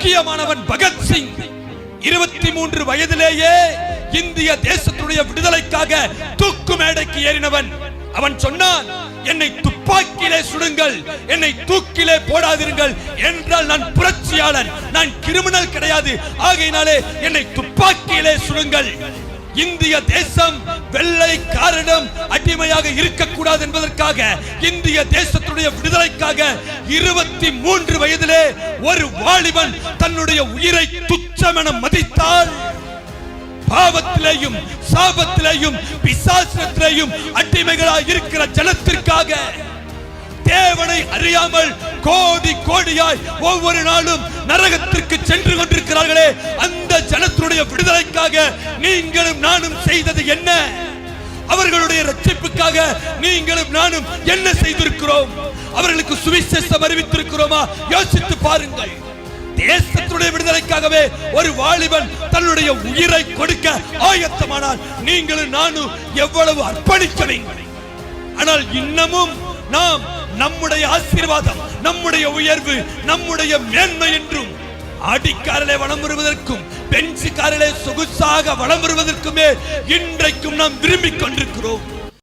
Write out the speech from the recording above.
முக்கியமானவன் பகத்சிங் இருபத்தி மூன்று வயதிலேயே இந்திய தேசத்துடைய விடுதலைக்காக தூக்கு மேடைக்கு ஏறினவன். அவன் சொன்னான் என்னை துப்பாக்கியிலே சுடுங்கள் என்னை தூக்கிலே போடாதிருங்கள் என்றால் நான் புரட்சியாளன் நான் கிரிமினல் கிடையாது. ஆகையினாலே என்னை துப்பாக்கியிலே சுடுங்கள். இந்திய தேசம் வெள்ளைக்காரனும் அடிமையாக இருக்கக்கூடாது என்பதற்காக இந்திய தேச தேசத்துடைய விடுதலைக்காக இருபத்தி மூன்று வயதிலே ஒரு வாலிபன் தன்னுடைய உயிரை துச்சமென மதித்தால் பாவத்திலேயும் சாபத்திலேயும் பிசாசத்திலேயும் அடிமைகளாய் இருக்கிற ஜனத்திற்காக தேவனை அறியாமல் கோடி கோடியாய் ஒவ்வொரு நாளும் நரகத்திற்கு சென்று கொண்டிருக்கிறார்களே அந்த ஜனத்தினுடைய விடுதலைக்காக நீங்களும் நானும் செய்தது என்ன? அவர்களுடைய ரட்சிப்பு ரட்சிப்புக்காக நீங்களும் நானும் என்ன செய்திருக்கிறோம்? அவர்களுக்கு சுவிசேஷம் அறிவித்திருக்கிறோமா? யோசித்து பாருங்கள். தேசத்துடைய விடுதலைக்காகவே ஒரு வாலிபன் தன்னுடைய உயிரை கொடுக்க ஆயத்தமானால் நீங்களும் நானும் எவ்வளவு அர்ப்பணிக்க வேண்டும். ஆனால் இன்னமும் நாம் நம்முடைய ஆசீர்வாதம் நம்முடைய உயர்வு நம்முடைய மேன்மை என்றும் ஆடிக்காரலை வளம் வருவதற்கும் பென்சுக்காரலே சொகுசாக வளம் வருவதற்குமே இன்றைக்கும் நாம் விரும்பிக் கொண்டிருக்கிறோம்.